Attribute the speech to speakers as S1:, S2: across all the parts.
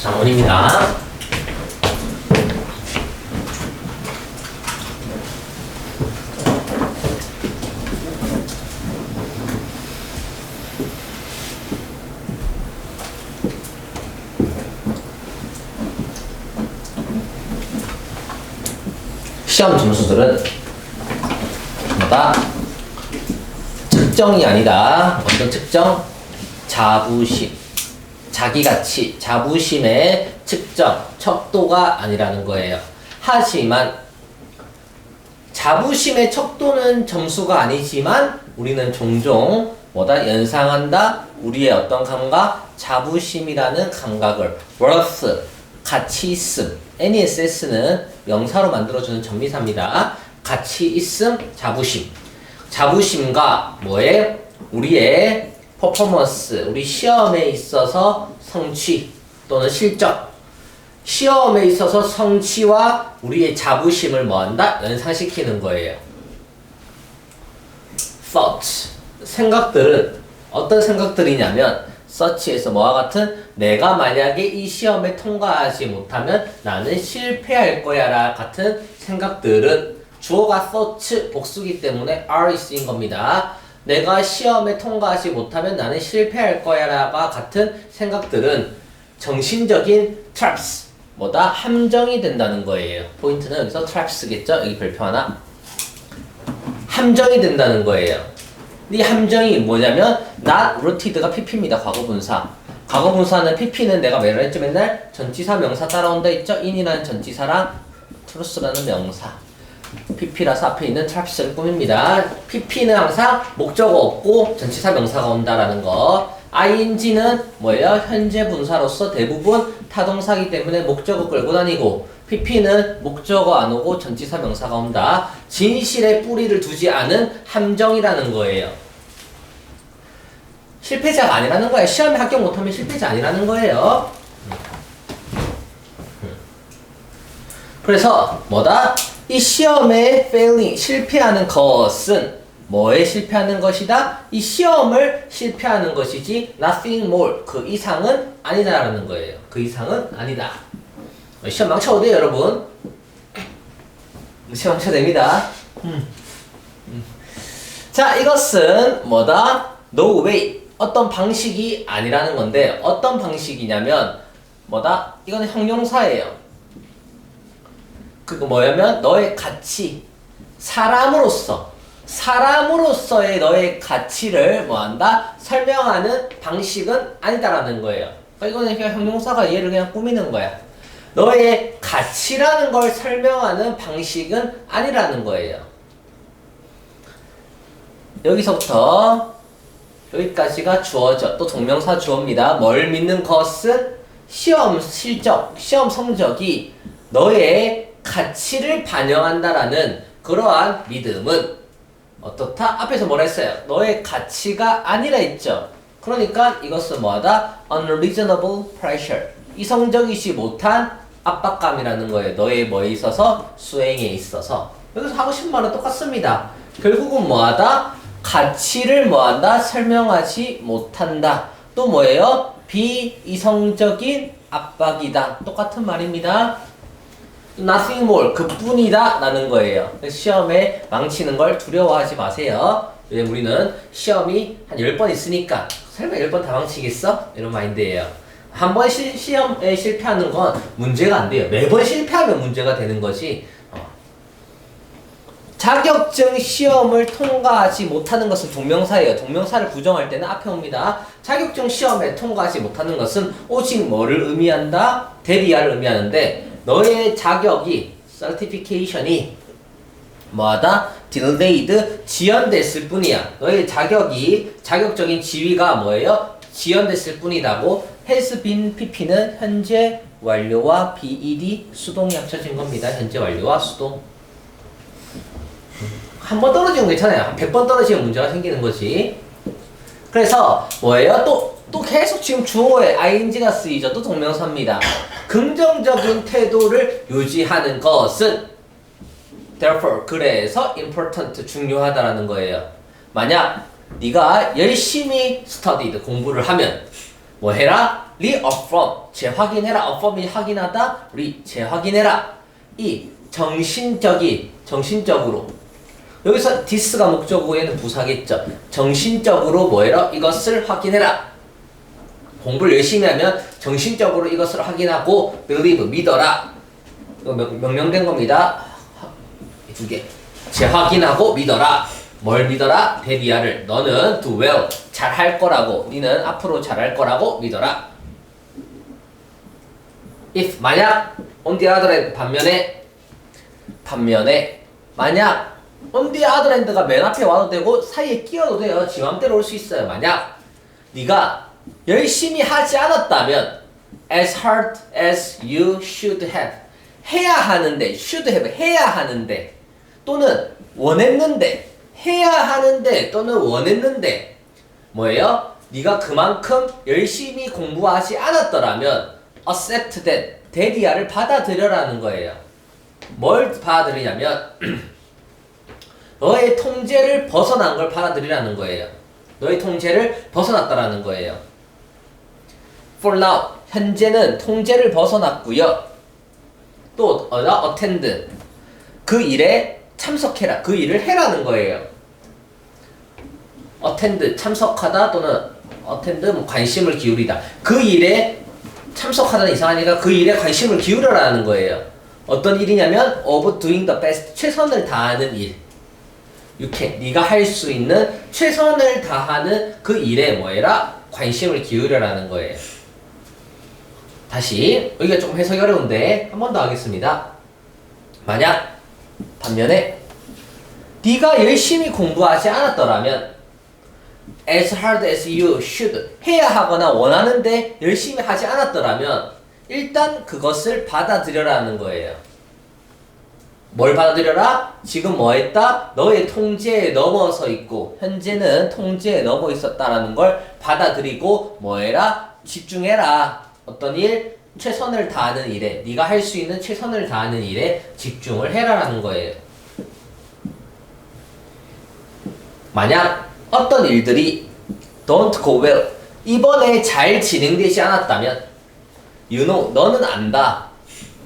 S1: 장문입니다. 시험 점수들은 뭐다? 측정이 아니다. 어떤 측정? 자부심. 자기가치, 자부심의 측정, 척도가 아니라는 거예요. 하지만 자부심의 척도는 점수가 아니지만 우리는 종종 뭐다? 연상한다? 우리의 어떤 감각? 자부심이라는 감각을 worth 가치 있음 NESS는 명사로 만들어주는 전미사입니다. 가치 있음 자부심. 자부심과 뭐에? 우리의 퍼포먼스 우리 시험에 있어서 성취 또는 실적 시험에 있어서 성취와 우리의 자부심을 뭐한다? 연상시키는 거예요. thought 생각들은 어떤 생각들이냐면 such에서 뭐와 같은 내가 만약에 이 시험에 통과하지 못하면 나는 실패할 거야 라 같은 생각들은 주어가 thought 복수기 때문에 are 쓰인 겁니다. 내가 시험에 통과하지 못하면 나는 실패할 거야라가 같은 생각들은 정신적인 traps 뭐다 함정이 된다는 거예요. 포인트는 여기서 traps겠죠? 여기 별표 하나. 함정이 된다는 거예요. 이 함정이 뭐냐면 not rooted가 pp입니다. 과거분사. 과거분사는 pp는 내가 매를 했죠 맨날 전치사 명사 따라온다 있죠? in이라는 전치사랑 truth라는 명사. Pp라서 앞에 있는 traps를 꾸밉니다. pp는 항상 목적어 없고 전치사 명사가 온다라는 거. ing는 뭐예요? 현재 분사로서 대부분 타동사기 때문에 목적어 끌고 다니고 pp는 목적어 안 오고 전치사 명사가 온다. 진실에 뿌리를 두지 않은 함정이라는 거예요. 실패자가 아니라는 거예요. 시험에 합격 못하면 실패자 아니라는 거예요. 그래서 뭐다? 이 시험에 failing 실패하는 것은 뭐에 실패하는 것이다? 이 시험을 실패하는 것이지 nothing more 그 이상은 아니다라는 거예요. 그 이상은 아니다. 시험 망쳐도 돼요, 여러분. 시험 망쳐도 됩니다. 음. 음. 자, 이것은 뭐다? No way. 어떤 방식이 아니라는 건데 어떤 방식이냐면 뭐다? 이거는 형용사예요. 그거 뭐냐면 너의 가치 사람으로서 사람으로서의 너의 가치를 뭐한다 설명하는 방식은 아니다라는 거예요. 그러니까 이거는 그냥 형용사가 얘를 그냥 꾸미는 거야. 너의 가치라는 걸 설명하는 방식은 아니라는 거예요. 여기서부터 여기까지가 주어져 또 동명사 주어입니다. 뭘 믿는 것은 시험 실적, 시험 성적이 너의 가치를 반영한다라는 그러한 믿음은 어떻다? 앞에서 뭐라 했어요? 너의 가치가 아니라 했죠. 그러니까 이것은 뭐하다? unreasonable pressure. 이성적이지 못한 압박감이라는 거예요. 너의 뭐에 있어서? 수행에 있어서. 여기서 하고 싶은 말은 똑같습니다. 결국은 뭐하다? 가치를 뭐한다? 설명하지 못한다. 또 뭐예요? 비이성적인 압박이다. 똑같은 말입니다. Nothing more 그뿐이다 라는 거예요. 시험에 망치는 걸 두려워하지 마세요. 왜냐면 우리는 시험이 한 10번 있으니까 설마 10번 다 망치겠어? 이런 마인드예요. 한 번 시험에 실패하는 건 문제가 안 돼요. 매번 실패하면 문제가 되는 거지. 어. 자격증 시험을 통과하지 못하는 것은 동명사예요. 동명사를 부정할 때는 앞에 옵니다. 자격증 시험에 통과하지 못하는 것은 오직 뭐를 의미한다? 대리아를 의미하는데 너의 자격이 certification이 뭐하다? delayed 지연됐을 뿐이야. 너의 자격이 자격적인 지위가 뭐예요? 지연됐을 뿐이다고 has been pp는 현재 완료와 bed 수동이 합쳐진 겁니다. 현재 완료와 수동. 한 번 떨어지면 괜찮아요. 한 100번 떨어지면 문제가 생기는 거지. 그래서 뭐예요? 또, 또 계속 지금 주어에 ing가 쓰이죠. 또 동명사입니다. 긍정적인 태도를 유지하는 것은 therefore 그래서 important 중요하다라는 거예요. 만약 네가 열심히 studied 공부를 하면 뭐 해라? reaffirm 재확인해라 affirm이 확인하다 re 재확인해라 이 정신적인 정신적으로 여기서 목적어고 얘는 부사겠죠 정신적으로 뭐 해라? 이것을 확인해라 공부를 열심히 하면 정신적으로 이것을 확인하고 believe 믿어라. 이거 명, 명령된 겁니다. 두 개. 재확인하고 믿어라. 뭘 믿어라? 데비아를. 너는 do well 잘 할 거라고. 니는 앞으로 잘 할 거라고 믿어라. If 만약 on the other hand 반면에 반면에 만약 on the other hand가 맨 앞에 와도 되고 사이에 끼어도 돼요. 지 맘대로 올 수 있어요. 만약 네가 열심히 하지 않았다면 as hard as you should have 해야 하는데 should have 해야 하는데 또는 원했는데 해야 하는데 또는 원했는데 뭐예요? 네가 그만큼 열심히 공부하지 않았더라면 accept that 데디아를 받아들여라는 거예요. 뭘 받아들이냐면 너의 통제를 벗어난 걸 받아들이라는 거예요. 너의 통제를 벗어났다라는 거예요. For now 현재는 통제를 벗어났고요. 또 attend 그 일에 참석해라. 그 일을 해라는 거예요. attend 참석하다 또는 attend 뭐 관심을 기울이다. 그 일에 참석하다는 이상하니까 그 일에 관심을 기울여라는 거예요. 어떤 일이냐면 of doing the best 최선을 다하는 일. Can 네가 할 수 있는 최선을 다하는 그 일에 뭐해라 관심을 기울여라는 거예요. 다시 여기가 조금 해석이 어려운데 한 번 더 하겠습니다. 만약 반면에 네가 열심히 공부하지 않았더라면 as hard as you should 해야 하거나 원하는데 열심히 하지 않았더라면 일단 그것을 받아들여라는 거예요. 뭘 받아들여라? 지금 뭐 했다? 너의 통제에 넘어서 있고 현재는 통제에 넘어 있었다라는 걸 받아들이고 뭐 해라? 집중해라. 어떤 일? 최선을 다하는 일에 네가 할 수 있는 최선을 다하는 일에 집중을 해라라는 거예요. 만약 어떤 일들이 don't go well 이번에 잘 진행되지 않았다면 you know 너는 안다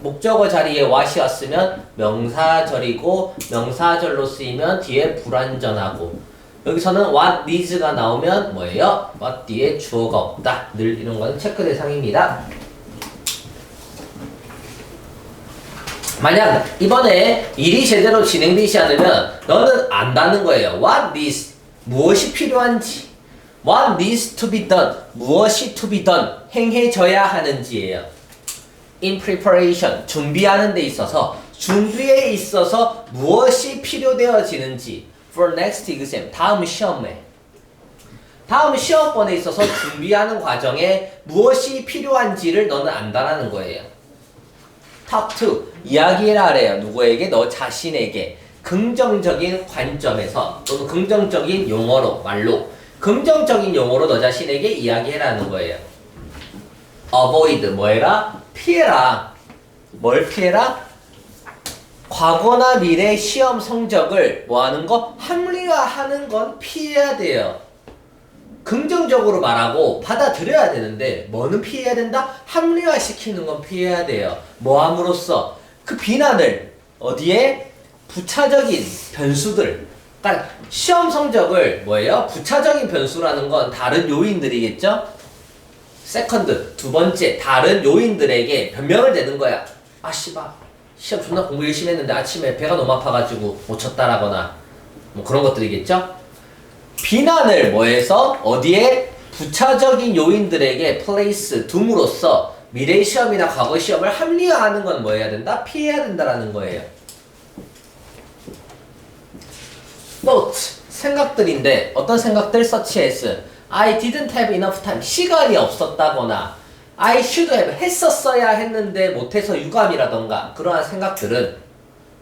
S1: 목적어 자리에 what이 왔으면 명사절이고 명사절로 쓰이면 뒤에 불완전하고 여기서는 what needs가 나오면 뭐예요? what 뒤에 주어가 없다 늘 이런 거는 체크 대상입니다 만약 이번에 일이 제대로 진행되지 않으면 너는 안다는 거예요. What needs 무엇이 필요한지 What needs to be done 무엇이 to be done 행해져야 하는지예요. In preparation 준비하는 데 있어서 준비에 있어서 무엇이 필요되어지는지 for next exam 다음 시험에 다음 시험번에 있어서 준비하는 과정에 무엇이 필요한지를 너는 안다라는 거예요. Talk to 이야기를 하래요. 누구에게? 너 자신에게 긍정적인 관점에서 또는 긍정적인 용어로 말로 긍정적인 용어로 너 자신에게 이야기해라는 거예요. avoid 뭐해라? 피해라. 뭘 피해라? 과거나 미래 시험 성적을 뭐 하는 거? 합리화하는 건 피해야 돼요. 긍정적으로 말하고 받아들여야 되는데 뭐는 피해야 된다? 합리화시키는 건 피해야 돼요. 뭐 함으로써 그 비난을 어디에 부차적인 변수들 그러니까 시험 성적을 뭐예요? 부차적인 변수라는 건 다른 요인들이겠죠? 세컨드 두 번째 다른 요인들에게 변명을 대는 거야. 아 씨발 시험 존나 공부 열심히 했는데 아침에 배가 너무 아파가지고 못 쳤다라거나 뭐 그런 것들이겠죠? 비난을 뭐해서 어디에 부차적인 요인들에게 플레이스 둠으로써 미래 시험이나 과거 시험을 합리화하는 건 뭐 해야 된다? 피해야 된다라는 거예요. thought 생각들인데 어떤 생각들 such as I didn't have enough time 시간이 없었다거나 I should have 했었어야 했는데 못해서 유감이라던가 그러한 생각들은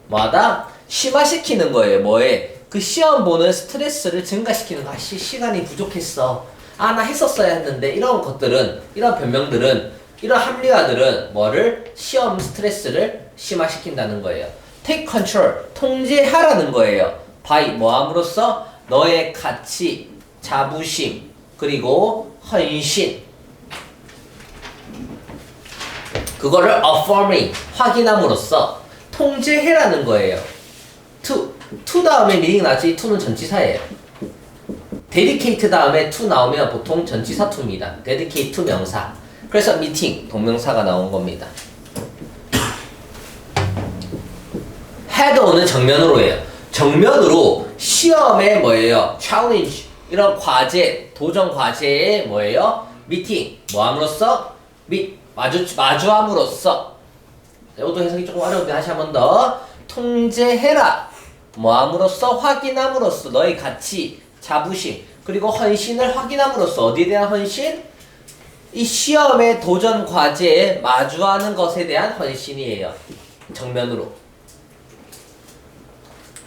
S1: 뭐하다 심화시키는 거예요. 뭐에 그 시험 보는 스트레스를 증가시키는 거. 아, 시, 시간이 부족했어. 아, 나 했었어야 했는데 이런 것들은 이런 변명들은 이런 합리화들은 뭐를 시험 스트레스를 심화시킨다는 거예요. take control 통제하라는 거예요. by 뭐함으로써 너의 가치, 자부심 그리고 헌신 그거를 affirming 확인함으로써 통제해라는 거예요. to to 다음에 미닝 나지 to는 전치사예요. dedicate 다음에 to 나오면 보통 전치사 to입니다. dedicate to 명사. 그래서 meeting 동명사가 나온 겁니다. headon은 정면으로 해요. 정면으로 시험에 뭐예요? challenge 이런 과제, 도전 과제에 뭐예요? meeting 뭐함으로써 미 마주 마주함으로써 이것도 해석이 조금 어려운데 다시 한 번 더 통제해라 뭐함으로써 확인함으로써 너의 가치, 자부심 그리고 헌신을 확인함으로써 어디에 대한 헌신? 이 시험의 도전 과제에 마주하는 것에 대한 헌신이에요. 정면으로.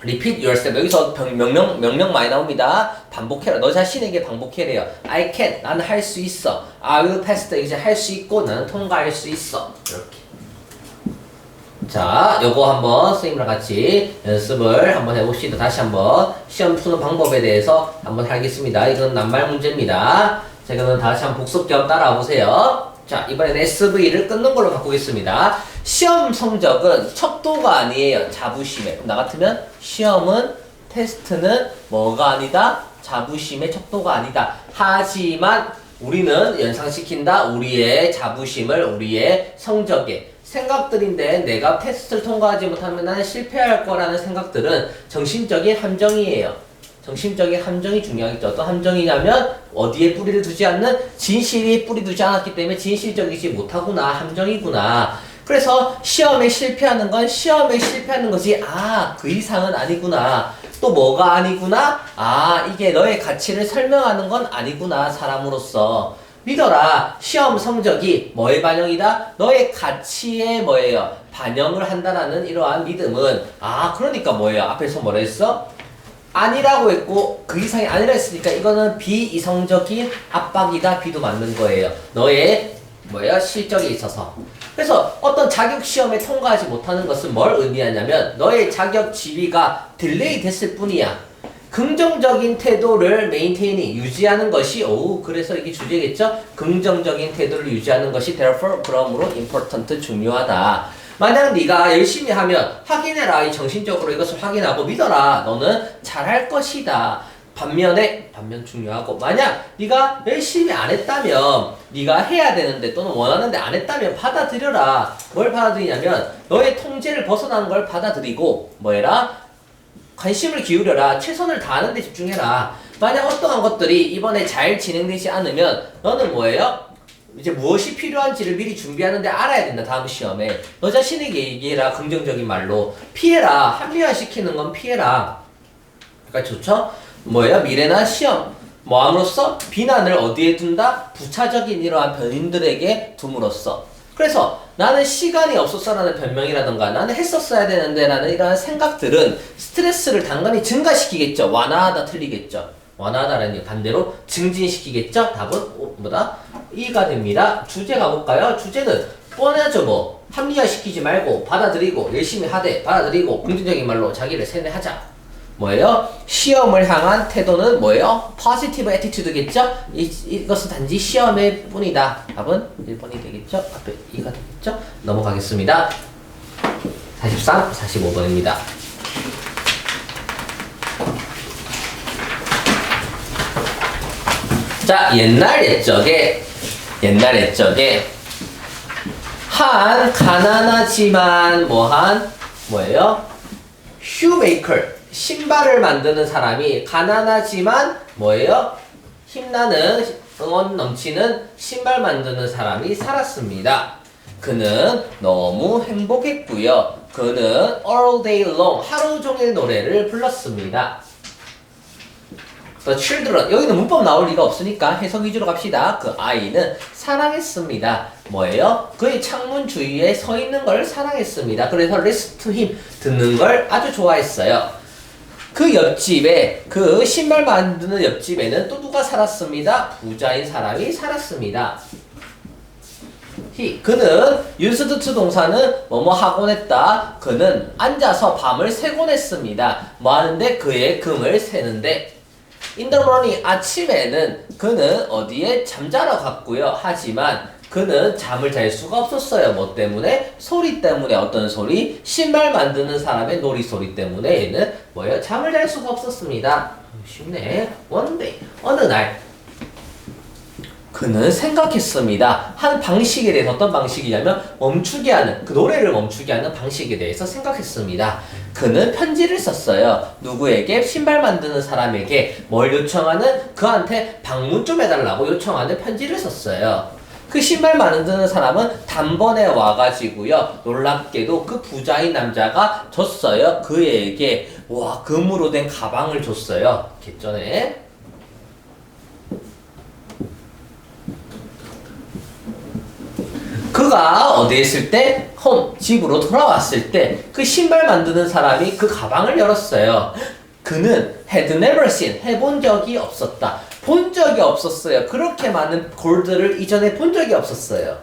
S1: Repeat yourself 여기서 병- 명령 명령 많이 나옵니다. 반복해라. 너 자신에게 반복해래요. I can 나는 할 수 있어. I will pass the exam 할수 있고 나는 통과할 수 있어. 이렇게. 자, 요거 한번 선생님이랑 같이 연습을 한번 해봅시다. 다시 한번 시험 푸는 방법에 대해서 한번 하겠습니다. 이건 낱말 문제입니다. 자, 이거는 다시 한번 복습 겸 따라와 보세요. 자, 이번엔 SV를 끊는 걸로 바꾸겠습니다. 시험 성적은 척도가 아니에요. 자부심에. 나 같으면 시험은 테스트는 뭐가 아니다? 자부심의 척도가 아니다. 하지만 우리는 연상시킨다. 우리의 자부심을 우리의 성적에 생각들인데 내가 테스트를 통과하지 못하면 나는 실패할 거라는 생각들은 정신적인 함정이에요. 정신적인 함정이 중요하겠죠. 어떤 함정이냐면 어디에 뿌리를 두지 않는 진실이 뿌리 두지 않았기 때문에 진실적이지 못하구나 함정이구나. 그래서 시험에 실패하는 건 시험에 실패하는 것이 아그 이상은 아니구나. 또 뭐가 아니구나? 아 이게 너의 가치를 설명하는 건 아니구나 사람으로서. 믿어라. 시험 성적이 뭐의 반영이다? 너의 가치에 뭐예요? 반영을 한다라는 이러한 믿음은 아 그러니까 뭐예요? 앞에서 뭐라 했어? 아니라고 했고 그 이상이 아니라 했으니까 이거는 비이성적인 압박이다 비도 맞는 거예요. 너의 뭐야 실적에 있어서. 그래서 어떤 자격 시험에 통과하지 못하는 것은 뭘 의미하냐면 너의 자격 지위가 딜레이 됐을 뿐이야. 긍정적인 태도를 메인테이닝 유지하는 것이 오 그래서 이게 주제겠죠? 긍정적인 태도를 유지하는 것이 therefore 그러므로 important 중요하다. 만약 네가 열심히 하면 확인해라 이 정신적으로 이것을 확인하고 믿어라 너는 잘할 것이다. 반면에 반면 중요하고 만약 네가 열심히 안 했다면 네가 해야 되는데 또는 원하는데 안 했다면 받아들여라. 뭘 받아들이냐면 너의 통제를 벗어나는 걸 받아들이고 뭐해라 관심을 기울여라. 최선을 다하는 데 집중해라. 만약 어떠한 것들이 이번에 잘 진행되지 않으면 너는 뭐예요? 이제 무엇이 필요한지를 미리 준비하는데 알아야 된다. 다음 시험에. 너 자신에게 얘기해라. 긍정적인 말로. 피해라. 합리화시키는 건 피해라. 그러니까 좋죠? 뭐예요? 미래나 시험. 뭐 함으로써 비난을 어디에 둔다? 부차적인 이러한 변인들에게 둠으로써. 그래서 나는 시간이 없었어라는 변명이라던가 나는 했었어야 되는데 라는 이러한 생각들은 스트레스를 단간히 증가시키겠죠. 완화하다 틀리겠죠. 완화하다라는 게 반대로 증진시키겠죠. 답은 오, 뭐다? 2가 됩니다. 주제 가볼까요? 주제는 뻔하죠 뭐. 합리화시키지 말고 받아들이고 열심히 하되 받아들이고 긍정적인 말로 자기를 세뇌하자. 뭐예요? 시험을 향한 태도는 뭐예요? positive attitude겠죠? 이, 이것은 단지 시험의 뿐이다. 답은 1번이 되겠죠? 앞에 2가 되겠죠? 넘어가겠습니다. 43, 45번입니다. 자, 옛날 옛적에, 옛날 옛적에, 한, 가난하지만, 뭐한, 뭐예요? 슈메이커, 신발을 만드는 사람이 가난하지만, 뭐예요? 힘나는, 응원 넘치는 신발 만드는 사람이 살았습니다. 그는 너무 행복했고요. 그는 all day long, 하루 종일 노래를 불렀습니다. The children 여기는 문법 나올 리가 없으니까 해석 위주로 갑시다. 그 아이는 사랑했습니다. 뭐예요? 그의 창문 주위에 서 있는 걸 사랑했습니다. 그래서 listen to him 듣는 걸 아주 좋아했어요. 그 옆집에 그 신발 만드는 옆집에는 또 누가 살았습니다. 부자인 사람이 살았습니다. 히 그는 to 동사는 뭐뭐 하곤 했다. 그는 앉아서 밤을 새곤 했습니다. 뭐 하는데 그의 금을 세는데 Morning 아침에는 그는 어디에 잠자러 갔고요. 하지만 그는 잠을 잘 수가 없었어요. 뭐 때문에? 소리 때문에 어떤 소리? 신발 만드는 사람의 놀이 소리 때문에 얘는 뭐예요? 잠을 잘 수가 없었습니다. 쉽네. Day. 어느 날 그는 생각했습니다. 한 방식에 대해서 어떤 방식이냐면 멈추게 하는 그 노래를 멈추게 하는 방식에 대해서 생각했습니다. 그는 편지를 썼어요. 누구에게 신발 만드는 사람에게 뭘 요청하는 그한테 방문 좀 해달라고 요청하는 편지를 썼어요. 그 신발 만드는 사람은 단번에 와가지고요. 놀랍게도 그 부자인 남자가 줬어요. 그에게 와 금으로 된 가방을 줬어요. 개전에. 그가 어디에 있을 때? 홈, 집으로 돌아왔을 때 그 신발 만드는 사람이 그 가방을 열었어요. 그는 had never seen, 해본 적이 없었다. 본 적이 없었어요. 그렇게 많은 골드를 이전에 본 적이 없었어요.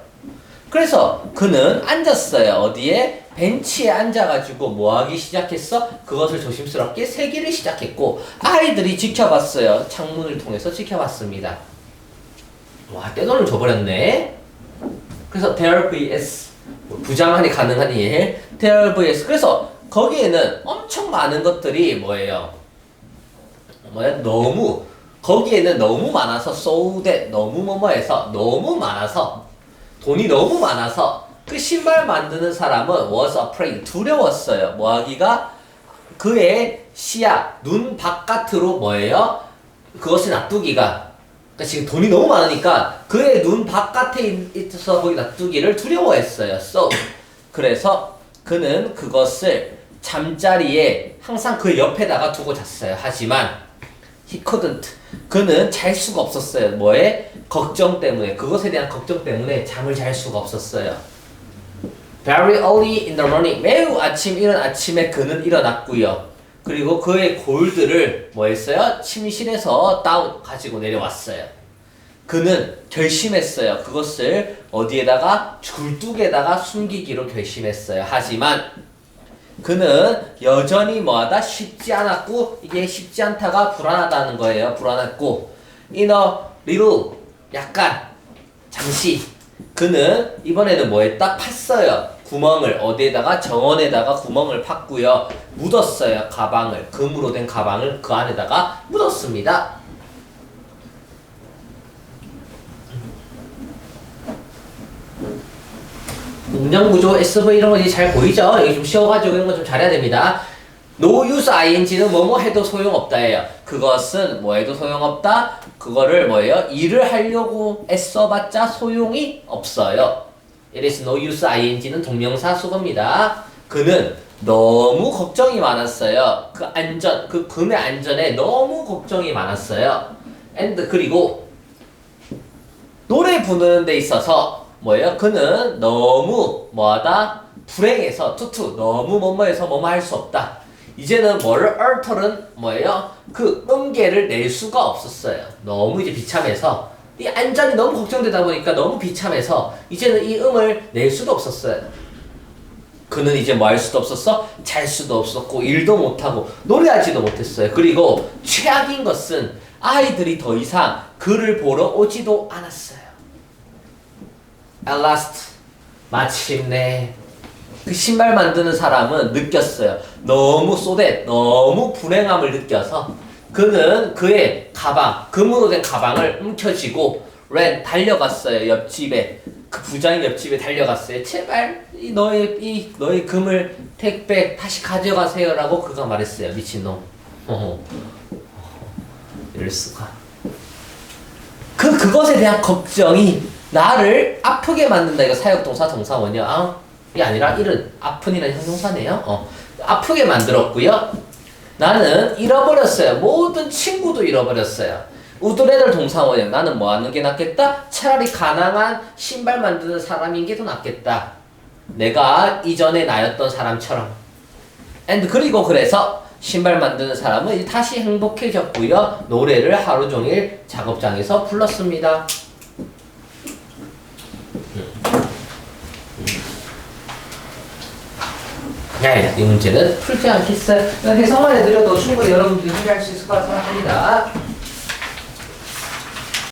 S1: 그래서 그는 앉았어요. 어디에? 벤치에 앉아가지고 뭐 하기 시작했어? 그것을 조심스럽게 세기를 시작했고 아이들이 지켜봤어요. 창문을 통해서 지켜봤습니다. 와, 떼돈을 줘버렸네. 그래서 there vs 부자만이 가능한 일 there vs 그래서 거기에는 엄청 많은 것들이 뭐예요? 뭐야? 너무 거기에는 너무 많아서 so that 너무 뭐뭐해서 너무 많아서 돈이 너무 많아서 그 신발 만드는 사람은 was afraid 두려웠어요. 뭐하기가 그의 시야 눈 바깥으로 뭐예요? 그것을 놔두기가 그러니까 지금 돈이 너무 많으니까 그의 눈 바깥에 있- 있어서 거기 놔두기를 두려워했어요. So 그래서 그는 그것을 잠자리에 항상 그 옆에다가 두고 잤어요. 하지만 he couldn't 그는 잘 수가 없었어요. 뭐에 걱정 때문에 그것에 대한 걱정 때문에 잠을 잘 수가 없었어요. Very early in the morning 매우 아침 이른 아침에 그는 일어났고요. 그리고 그의 골드를 뭐 했어요? 침실에서 다운 가지고 내려왔어요. 그는 결심했어요. 그것을 어디에다가 굴뚝에다가 숨기기로 결심했어요. 하지만 그는 여전히 뭐하다 쉽지 않았고 이게 쉽지 않다가 불안하다는 거예요. 불안했고 a little 약간 잠시 그는 이번에는 뭐 했다? 팠어요. 구멍을 어디에다가 정원에다가 구멍을 팠고요. 묻었어요. 가방을 금으로 된 가방을 그 안에다가 묻었습니다. 문장 구조 SV 이런 거 잘 보이죠? 여기 좀 쉬워가지고 이런 거 좀 잘해야 됩니다. No use ing는 뭐뭐 해도 소용없다예요. 그것은 뭐 해도 소용없다. 그거를 뭐예요? 일을 하려고 애써봤자 소용이 없어요. It no use ing는 동명사 수거입니다. 그는 너무 걱정이 많았어요. 그 안전, 그 금의 안전에 너무 걱정이 많았어요. and 그리고 노래 부르는 데 있어서 뭐예요? 그는 너무 뭐하다? 불행해서 투투 너무 뭐뭐해서 뭐뭐 할 수 없다. 이제는 뭐를 얼터는 뭐예요? 그 음계를 낼 수가 없었어요. 너무 이제 비참해서 이 안전이 너무 걱정되다 보니까 너무 비참해서 이제는 이 음을 낼 수도 없었어요. 그는 이제 뭐 할 수도 없었어? 잘 수도 없었고 일도 못하고 노래하지도 못했어요. 그리고 최악인 것은 아이들이 더 이상 그를 보러 오지도 않았어요. At last 마침내 그 신발 만드는 사람은 느꼈어요. 너무 쏟에 너무 불행함을 느껴서 그는 그의 가방 금으로 된 가방을 움켜쥐고 렌 달려갔어요 옆집에 그 부자인 옆집에 달려갔어요. 제발 이 너의 이 너의 금을 택배 다시 가져가세요라고 그가 말했어요. 미친놈. 이럴 수가. 그 그것에 대한 걱정이 나를 아프게 만든다. 이거 사역동사 동사원이야. 아, 이게 아니라 일은 아픈이라는 형용사네요. 어, 아프게 만들었고요. 나는 잃어버렸어요. 모든 친구도 잃어버렸어요. 우드레들 동사원이야. 나는 뭐 하는 게 낫겠다? 차라리 가난한 신발 만드는 사람인 게 더 낫겠다. 내가 이전에 나였던 사람처럼. and 그리고 그래서 신발 만드는 사람은 다시 행복해졌고요. 노래를 하루 종일 작업장에서 불렀습니다. 네, 이 문제는 풀지 않겠어요. 해석만 해드려도 충분히 여러분들이 해결할 수 있을 거라 생각합니다.